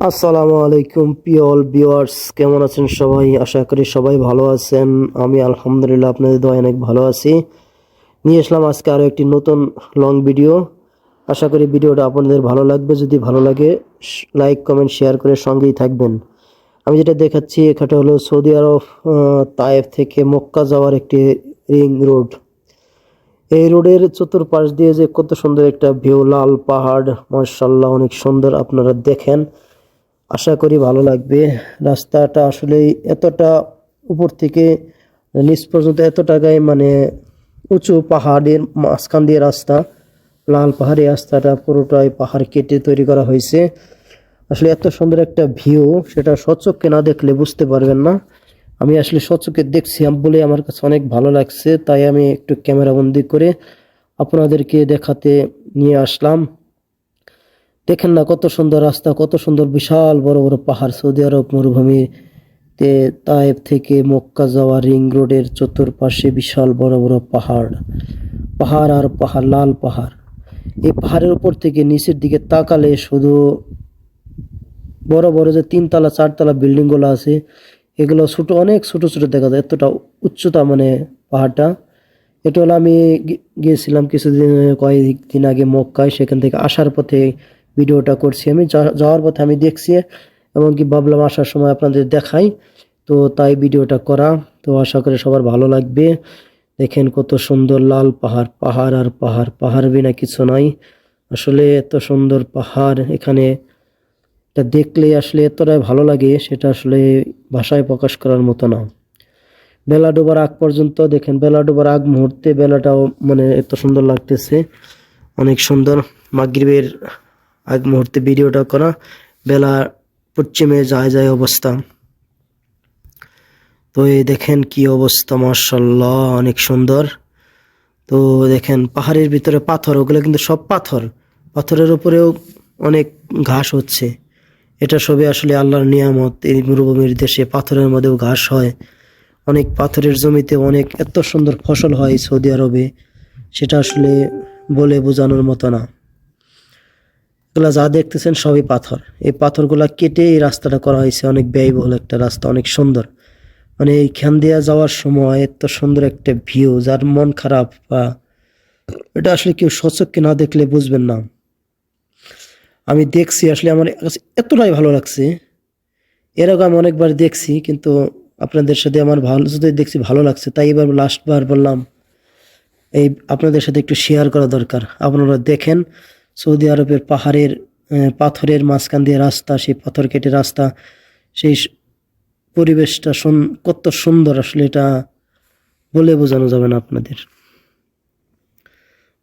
আসসালামু আলাইকুম পিওল ভিউয়ার্স কেমন আছেন সবাই? আশা করি সবাই ভালো আছেন। আমি আলহামদুলিল্লাহ আপনাদের দোয়া অনেক ভালো আছি। নিয়ে আসলাম আজকে আরও একটি নতুন লং ভিডিও আশা করি ভিডিওটা আপনাদের ভালো লাগবে। যদি ভালো লাগে লাইক কমেন্ট শেয়ার করে সঙ্গেই থাকবেন। আমি যেটা দেখাচ্ছি, এখানটা হলো সৌদি আরব তায়েফ থেকে মক্কা যাওয়ার একটি রিং রোড। এই রোডের চতুর্পাশ দিয়ে যে কত সুন্দর একটা ভিউ লাল পাহাড় মার্শাল্লাহ অনেক সুন্দর আপনারা দেখেন। আশা করি ভালো লাগবে। রাস্তাটা আসলে এতটা উপর থেকে নিচ পর্যন্ত এত টাকায় মানে উঁচু পাহাড়ের মাঝখান দিয়ে রাস্তা, লাল পাহাড়ি রাস্তাটা পুরোটাই পাহাড় কেটে তৈরি করা হয়েছে। আসলে এত সুন্দর একটা ভিউ সেটা সচক্ষে না দেখলে বুঝতে পারবেন না। আমি আসলে সচক্ষে দেখছি বলে আমার কাছে অনেক ভালো লাগছে, তাই আমি একটু ক্যামেরা বন্দি করে আপনাদেরকে দেখাতে নিয়ে আসলাম। দেখেন না কত সুন্দর রাস্তা, কত সুন্দর বিশাল বড় বড় পাহাড় সৌদি আরব মরুভূমিতে তায়েব থেকে মক্কা যাওয়া রিং রোডের চতুর্পাশে বিশাল বড় বড় পাহাড়। পাহাড় আর পাহাড়, লাল পাহাড়। এই পাহাড়ের উপর থেকে নিচের দিকে তাকালে শুধু বড় বড় যে তিনতলা, চারতলা বিল্ডিংগুলো আছে, এগুলো ছোট, অনেক ছোট ছোট দেখা যায়। এতটা উচ্চতা মানে পাহাড়টা। এটা হলো আমি গিয়েছিলাম কিছুদিন কয়েকদিন আগে মক্কায়, সেখান থেকে আসার পথে ভিডিওটা করছি আমি। যাওয়ার পথে আমি দেখছি, এমনকি ভাবলাম আসার সময় আপনাদের দেখাই। তো তাই ভিডিওটা করা। তো আশা করি সবার ভালো লাগবে। দেখেন কত সুন্দর লাল পাহাড়। পাহাড় আর পাহাড়। পাহাড় বিনা কিছু নাই। আসলে এত সুন্দর পাহাড় এখানে। এটা দেখলে আসলে এতটাই ভালো লাগে, সেটা আসলে ভাষায় প্রকাশ করার মতো না। বেলা ডোবার আগ পর্যন্ত দেখেন, বেলা ডোবার আগ মুহূর্তে বেলাটাও মানে এত সুন্দর লাগতেছে। অনেক সুন্দর। মাগরিবের আগ মুহূর্তে ভিডিওটা করা। বেলা পশ্চিমে যায় যায় অবস্থা। তো এই দেখেন কি অবস্থা মার্শাল্লাহ অনেক সুন্দর। তো দেখেন পাহাড়ের ভিতরে পাথর, ওগুলো কিন্তু সব পাথর। পাথরের উপরেও অনেক ঘাস হচ্ছে। এটা সবই আসলে আল্লাহর নিয়ামত, এই মরুভূমির দেশে পাথরের মধ্যেও ঘাস হয়। অনেক পাথরের জমিতে অনেক, এত সুন্দর ফসল হয় সৌদি আরবে। সেটা আসলে বলে বোঝানোর মতো না। এগুলা যা দেখতেছেন সবই পাথর। এই পাথরগুলা কেটে এই রাস্তাটা করা হয়েছে। অনেক ব্যয়বহুল একটা রাস্তা, অনেক সুন্দর। মানে এইখান দিয়ে যাওয়ার সময় এত সুন্দর একটা ভিউ, যার মন খারাপ, বা এটা আসলে কেউ সচক্ষে না দেখলে বুঝবেন না। আমি দেখছি আসলে আমার কাছে এতটাই ভালো লাগছে। এর আগে আমি অনেকবার দেখছি, কিন্তু আপনাদের সাথে আমার ভালো যদি দেখছি ভালো লাগছে, তাই এবার লাস্টবার বললাম, এই আপনাদের সাথে একটু শেয়ার করা দরকার। আপনারা দেখেন সৌদি আরবের পাহাড়ের পাথরের মাঝখান দিয়ে রাস্তা, সেই পাথর কেটে রাস্তা, সেই পরিবেশটা কত সুন্দর আসলে এটা বলে বোঝানো যাবে না আপনাদের।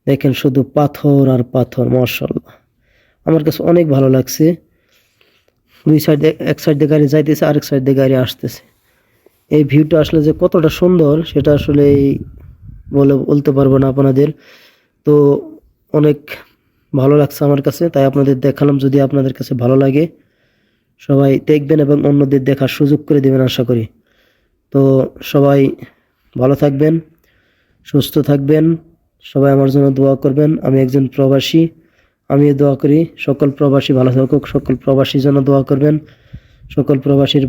দেখেন শুধু পাথর আর পাথর মার্শাল্লাহ আমার কাছে অনেক ভালো লাগছে। দুই সাইড, এক সাইড গাড়ি যাইতেছে, আরেক সাইড গাড়ি আসতেছে। এই ভিউটা আসলে যে কতটা সুন্দর, সেটা আসলে বলে বলতে পারব না আপনাদের। তো অনেক ভালো লাগছে আমার কাছে, তাই আপনাদের দেখালাম। যদি আপনাদের কাছে ভালো লাগে, সবাই দেখবেন এবং অন্যদের দেখার সুযোগ করে দেবেন আশা করি। তো সবাই ভালো থাকবেন, সুস্থ থাকবেন, সবাই আমার জন্য দোয়া করবেন। আমি একজন প্রবাসী আমি দোয়া করি, সকল প্রবাসী ভালো থাকুক, সকল প্রবাসীর জন্য দোয়া করবেন, সকল প্রবাসীর